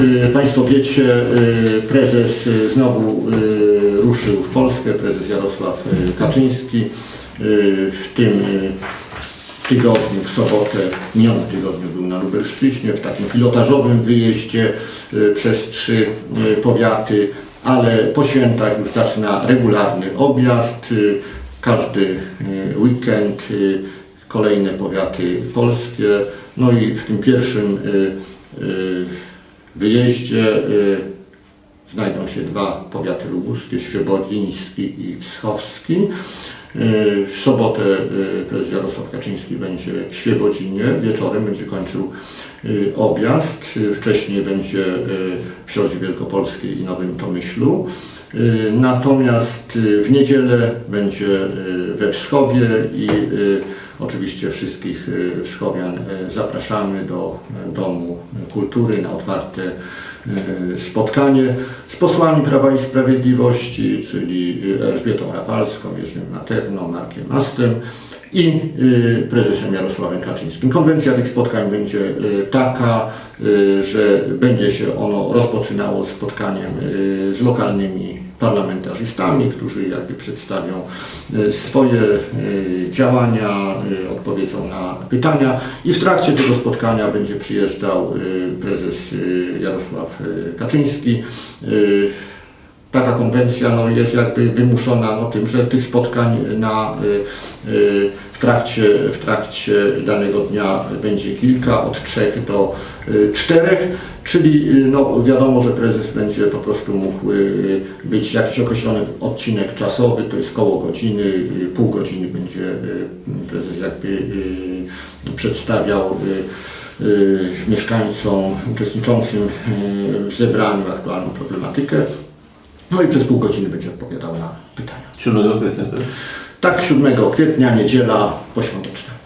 y, Państwo wiecie, y, prezes y, znowu ruszył w Polskę, prezes Jarosław Kaczyński. W tym tygodniu, w sobotę, minionym tygodniu był na Lubelszczyźnie w takim pilotażowym wyjeździe przez trzy powiaty, ale po świętach już zaczyna regularny objazd. Każdy weekend kolejne powiaty polskie. No i w tym pierwszym y, wyjeździe y, znajdą się dwa powiaty lubuskie, Świebodziński i Wschowski. Y, W sobotę y, prezes Jarosław Kaczyński będzie w Świebodzinie, wieczorem będzie kończył objazd. Wcześniej będzie w Środzie Wielkopolskiej i Nowym Tomyślu. Natomiast w niedzielę będzie we Wschowie i oczywiście wszystkich y, wschowian y, zapraszamy do y, Domu Kultury na otwarte spotkanie z posłami Prawa i Sprawiedliwości, czyli Elżbietą Rafalską, Jerzym Materną, Markiem Mastem i prezesem Jarosławem Kaczyńskim. Konwencja tych spotkań będzie taka, że będzie się ono rozpoczynało spotkaniem z lokalnymi parlamentarzystami, którzy jakby przedstawią swoje działania, odpowiedzą na pytania i w trakcie tego spotkania będzie przyjeżdżał y, prezes y, Jarosław y, Kaczyński. Taka konwencja no, jest jakby wymuszona no, tym, że tych spotkań na, y, y, w, trakcie, w trakcie danego dnia będzie kilka, od trzech do y, czterech, czyli no, wiadomo, że prezes będzie po prostu mógł być jakiś określony odcinek czasowy, to jest koło godziny, pół godziny będzie prezes jakby przedstawiał mieszkańcom uczestniczącym w zebraniu aktualną problematykę. No i przez pół godziny będzie odpowiadał na pytania. 7 kwietnia, tak? Tak, 7 kwietnia, niedziela poświąteczna.